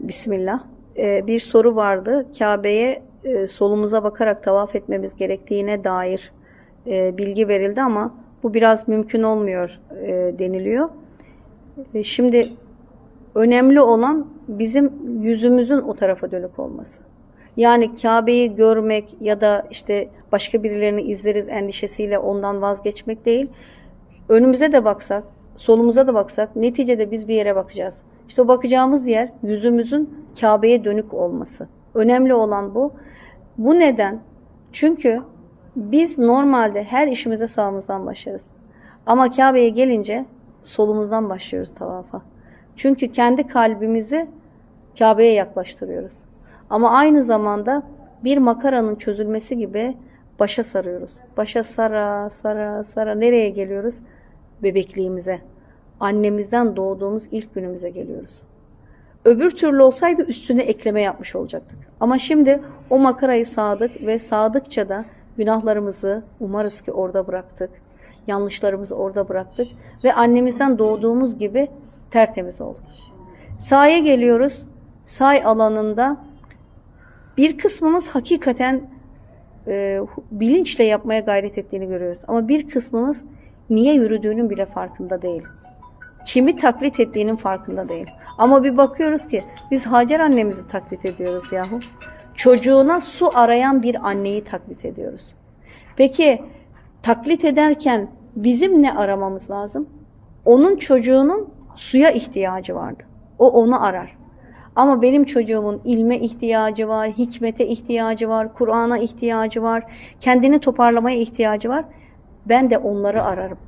Bismillah. Ee, bir soru vardı. Kabe'ye e, solumuza bakarak tavaf etmemiz gerektiğine dair e, bilgi verildi ama bu biraz mümkün olmuyor e, deniliyor. E, şimdi önemli olan bizim yüzümüzün o tarafa dönük olması. Yani Kabe'yi görmek ya da işte başka birilerini izleriz endişesiyle ondan vazgeçmek değil. Önümüze de baksak, solumuza da baksak neticede biz bir yere bakacağız. İşte o bakacağımız yer yüzümüzün Kabe'ye dönük olması. Önemli olan bu. Bu neden? Çünkü biz normalde her işimize sağımızdan başlarız. Ama Kabe'ye gelince solumuzdan başlıyoruz tavafa. Çünkü kendi kalbimizi Kabe'ye yaklaştırıyoruz. Ama aynı zamanda bir makaranın çözülmesi gibi başa sarıyoruz. Başa sara sara sara nereye geliyoruz? Bebekliğimize. Annemizden doğduğumuz ilk günümüze geliyoruz. Öbür türlü olsaydı üstüne ekleme yapmış olacaktık. Ama şimdi o makarayı sağdık ve sağdıkça da günahlarımızı umarız ki orada bıraktık. Yanlışlarımızı orada bıraktık ve annemizden doğduğumuz gibi tertemiz olduk. Sahaya geliyoruz. Say alanında bir kısmımız hakikaten e, bilinçle yapmaya gayret ettiğini görüyoruz. Ama bir kısmımız niye yürüdüğünün bile farkında değil. Kimi taklit ettiğinin farkında değil. Ama bir bakıyoruz ki biz Hacer annemizi taklit ediyoruz yahu. Çocuğuna su arayan bir anneyi taklit ediyoruz. Peki taklit ederken bizim ne aramamız lazım? Onun çocuğunun suya ihtiyacı vardı. O onu arar. Ama benim çocuğumun ilme ihtiyacı var, hikmete ihtiyacı var, Kur'an'a ihtiyacı var, kendini toparlamaya ihtiyacı var. Ben de onları ararım.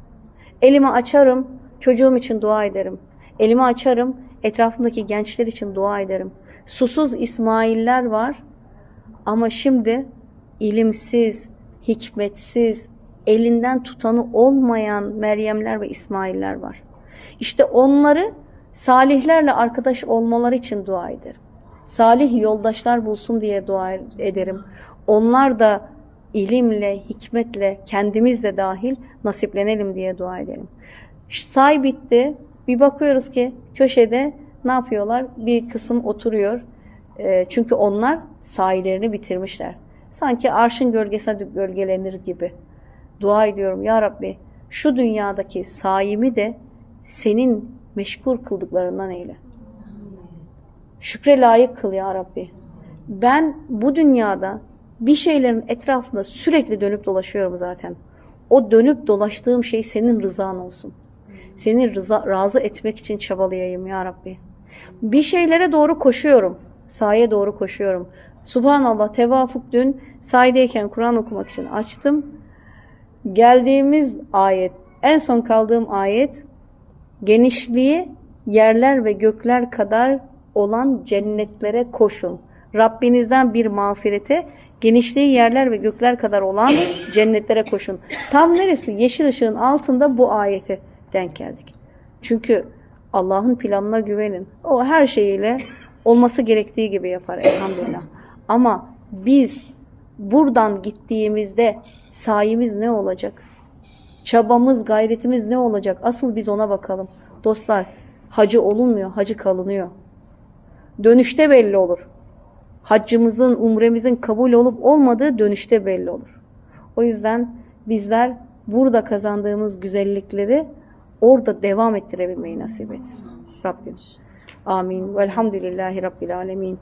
Elimi açarım, çocuğum için dua ederim. Elimi açarım, etrafımdaki gençler için dua ederim. Susuz İsmailler var ama şimdi ilimsiz, hikmetsiz, elinden tutanı olmayan Meryemler ve İsmailler var. İşte onları salihlerle arkadaş olmaları için dua ederim. Salih yoldaşlar bulsun diye dua ederim. Onlar da ilimle, hikmetle, kendimiz de dahil nasiplenelim diye dua edelim. Say bitti. Bir bakıyoruz ki köşede ne yapıyorlar? Bir kısım oturuyor. E, çünkü onlar sahilerini bitirmişler. Sanki arşın gölgesine gölgelenir gibi. Dua ediyorum ya Rabbi şu dünyadaki sayimi de senin meşgul kıldıklarından eyle. Şükre layık kıl ya Rabbi. Ben bu dünyada bir şeylerin etrafında sürekli dönüp dolaşıyorum zaten. O dönüp dolaştığım şey senin rızan olsun. Seni rıza, razı etmek için çabalayayım ya Rabbi. Bir şeylere doğru koşuyorum. Saye doğru koşuyorum. Subhanallah tevafuk dün sahideyken Kur'an okumak için açtım. Geldiğimiz ayet, en son kaldığım ayet genişliği yerler ve gökler kadar olan cennetlere koşun. Rabbinizden bir mağfirete, genişliği yerler ve gökler kadar olan cennetlere koşun. Tam neresi? Yeşil ışığın altında bu ayete denk geldik. Çünkü Allah'ın planına güvenin. O her şeyiyle olması gerektiği gibi yapar elhamdülillah. Ama biz buradan gittiğimizde sayimiz ne olacak? Çabamız, gayretimiz ne olacak? Asıl biz ona bakalım. Dostlar, hacı olunmuyor, hacı kalınıyor. Dönüşte belli olur. Haccımızın, umremizin kabul olup olmadığı dönüşte belli olur. O yüzden bizler burada kazandığımız güzellikleri orada devam ettirebilmeyi nasip etsin. Rabbim. Amin. Velhamdülillahi Rabbil Alemin.